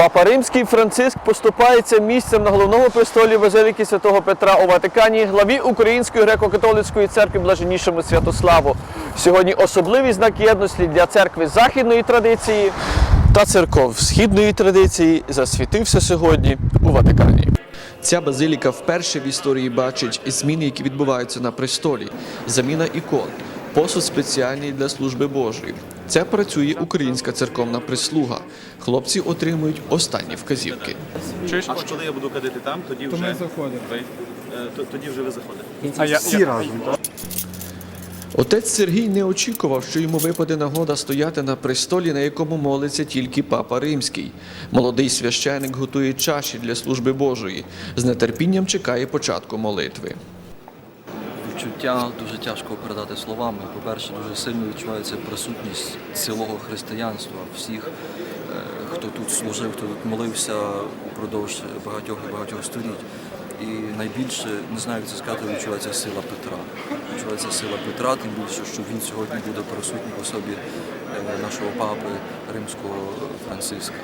Папа Римський Франциск поступається місцем на головному престолі Базиліки Святого Петра у Ватикані главі Української греко-католицької церкви Блаженнішому Святославу. Сьогодні особливий знак єдності для церкви західної традиції та церков східної традиції засвітився сьогодні у Ватикані. Ця базиліка вперше в історії бачить зміни, які відбуваються на престолі, заміна ікон, посуд спеціальний для служби Божої. Це працює українська церковна прислуга. Хлопці отримують останні вказівки. А коли я буду кадити там, тоді вже ми заходимо. ви, е, то- тоді вже ви заходите. А я, Всі я, разом. Отець Сергій не очікував, що йому випаде нагода стояти на престолі, на якому молиться тільки папа Римський. Молодий священик готує чаші для служби Божої. З нетерпінням чекає початку молитви. Відчуття дуже тяжко передати словами. По-перше, дуже сильно відчувається присутність цілого християнства, всіх, е, хто тут служив, хто тут молився упродовж багатьох і багатьох століть. І найбільше, не знаю, як це сказати, відчувається сила Петра. Відчувається сила Петра, тим більше, що він сьогодні буде присутній в особі е, нашого папи римського Франциска.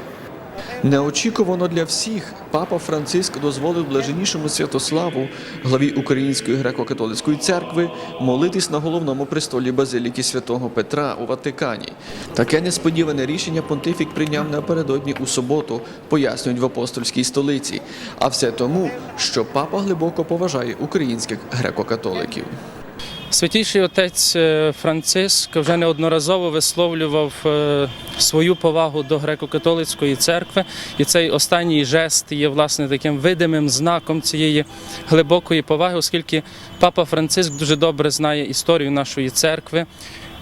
Неочікувано для всіх папа Франциск дозволив блаженнішому Святославу, главі Української греко-католицької церкви, молитись на головному престолі Базиліки святого Петра у Ватикані. Таке несподіване рішення понтифік прийняв напередодні у суботу, пояснюють в апостольській столиці. А все тому, що папа глибоко поважає українських греко-католиків. Святійший отець е, Франциск вже неодноразово висловлював е, свою повагу до греко-католицької церкви, і цей останній жест є власне таким видимим знаком цієї глибокої поваги, оскільки папа Франциск дуже добре знає історію нашої церкви.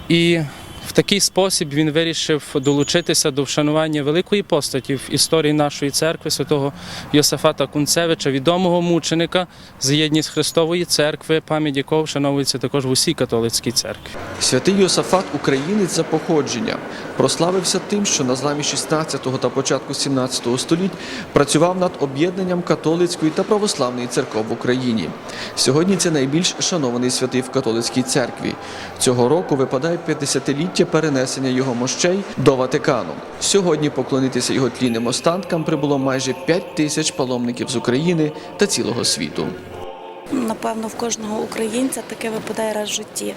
І в такий спосіб він вирішив долучитися до вшанування великої постаті в історії нашої церкви, святого Йосафата Кунцевича, відомого мученика з єдність Христової церкви, пам'ять якого вшановується також в усій католицькій церкві. Святий Йосафат, українець за походженням, прославився тим, що на зламі 16 та початку 17 століть працював над об'єднанням католицької та православної церков в Україні. Сьогодні це найбільш шанований святий в католицькій церкві. Цього року випадає 50-ліття перенесення його мощей до Ватикану. Сьогодні поклонитися його тлінним останкам прибуло майже 5 тисяч паломників з України та цілого світу. Напевно, в кожного українця таке випадає раз в житті,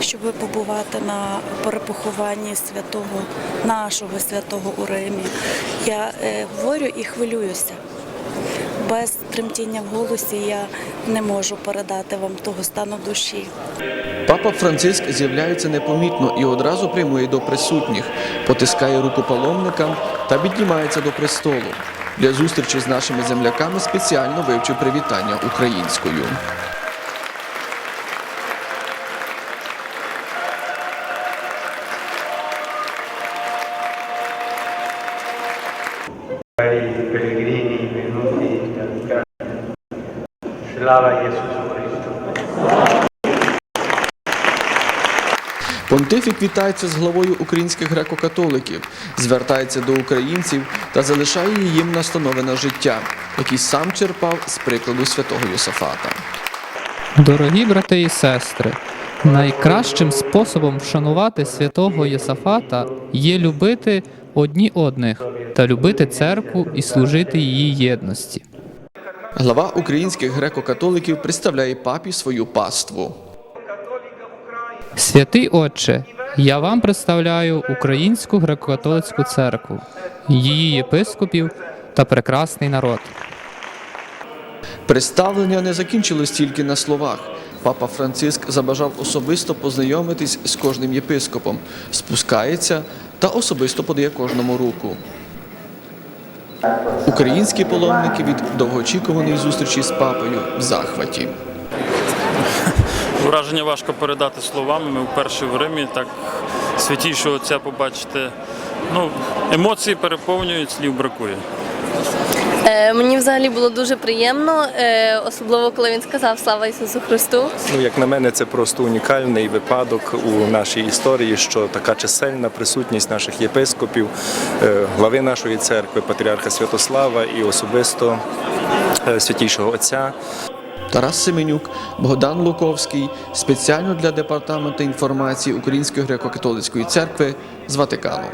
щоб побувати на перепохованні святого, нашого святого у Римі. Я е, говорю і хвилююся. Без тремтіння в голосі я не можу передати вам того стану душі. Папа Франциск з'являється непомітно і одразу прямує до присутніх, потискає руку паломникам та піднімається до престолу. Для зустрічі з нашими земляками спеціально вивчив привітання українською. Slava Gesù Cristo. Понтифік вітається з главою українських греко-католиків, звертається до українців та залишає їм настанови на життя, які сам черпав з прикладу святого Йосафата. Дорогі брати і сестри, найкращим способом вшанувати святого Єсафата є любити одні одних та любити церкву і служити її єдності. Глава українських греко-католиків представляє папі свою паству. Святий Отче, я вам представляю Українську греко-католицьку церкву, її єпископів та прекрасний народ. Представлення не закінчилось тільки на словах. Папа Франциск забажав особисто познайомитись з кожним єпископом, спускається та особисто подає кожному руку. Українські паломники від довгоочікуваної зустрічі з папою в захваті. Враження важко передати словами. Ми вперше в Римі так святішого отця побачити. Ну, емоції переповнюють, слів бракує. Е, Мені взагалі було дуже приємно, е, особливо коли він сказав Слава Ісусу Христу. Ну, як на мене, це просто унікальний випадок у нашій історії, що така чисельна присутність наших єпископів, е, глави нашої церкви, патріарха Святослава і особисто е, святійшого отця. Тарас Семенюк, Богдан Луковський спеціально для департаменту інформації Української греко-католицької церкви з Ватикану.